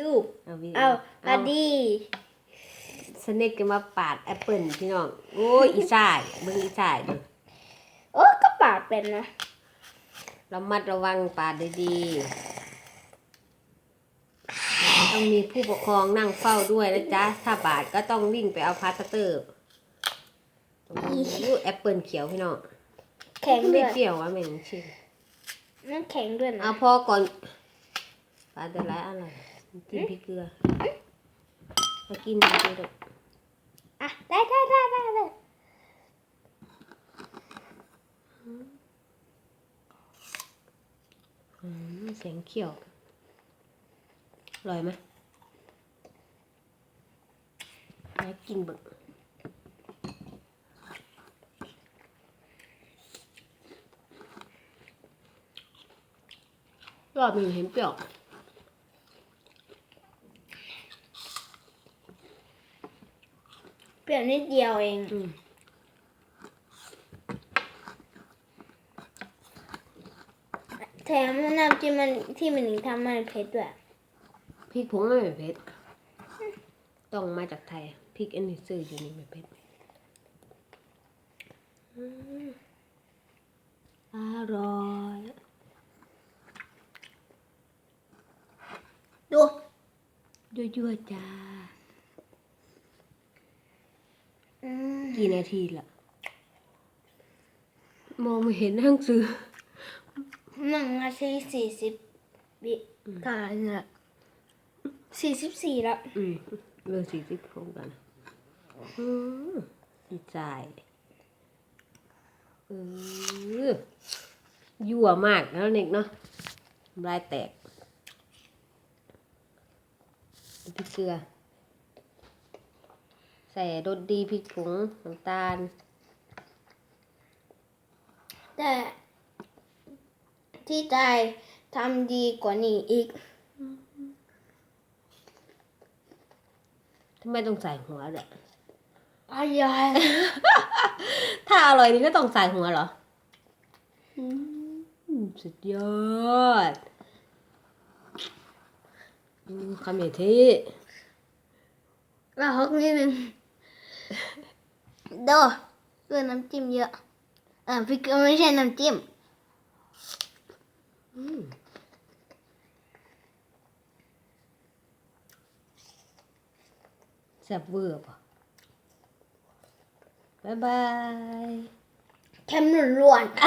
ลูก เอาวิเอามาดีสเน็กก็มาปาดแอปเปิลพี่น้อง โอ้ยอีสายเบิ่งอีสายเดูโอ้ก็ปาดเป็นนะระมัดระวังปาดดีๆต้องมีผู้ปกครองนั่งเฝ้าด้วยนะจ๊ะ ถ้าบาดก็ต้องวิ่งไปเอาพลาสเตอร์โอ้แอปเปิลเขียวพี่น้องแข็งด้ไม่วยเปรี้ยววะเหม็นชิมนั่นแข็งด้วยนะเอาพอก่อนปลาแต่ไรอะไร จิ้มพริกเกลือมากินดีๆลูกอะได้ได้ได้ได้ได้อืมเสียงเขียวอร่อยไหมมากินเบึกรอบหนึ่งเห็นเปรี้ยว เปลี่ยนนิดเดียวเองอืมแถมน้ำจิ้มมันที่มันหนิงทำมันเผ็ดด้วยพริกผงไม่เผ็ดต้องมาจากไทยพริกอันนี้ซื้ออยู่นี่ไม่เผ็ดอืมอร่อยดูยั่วๆจ้า อืม กี่นาทีละมองไม่เห็นหนังสือหนึ่งนาทีสี่สิบวิตายละสี่สิบสี่แล้วอืมเรื่องสี่สิบพร้อมกันอืมดีใจเออยั่วมากแล้วเน็กเนาะน้ำลายแตกพริกเกลือใส่รสดีพริกผงน้ำตาล แต่ที่ใจทำดีกว่านี้อีกทำไมต้องใส่หัวด้วยอร่อยถ้าอร่อยนี่ก็ต้องใส่หัวเหรออืมสุดยอดอืมคำใหญ่ที่เราฮกนิดนึง ดูเกลือน้ำจิ้มเยอะเออพริกเกลือไม่ใช่น้ำจิ้มอืมแซ่บเวอร์ป่ะบ๊ายบายเค็มล้วนๆ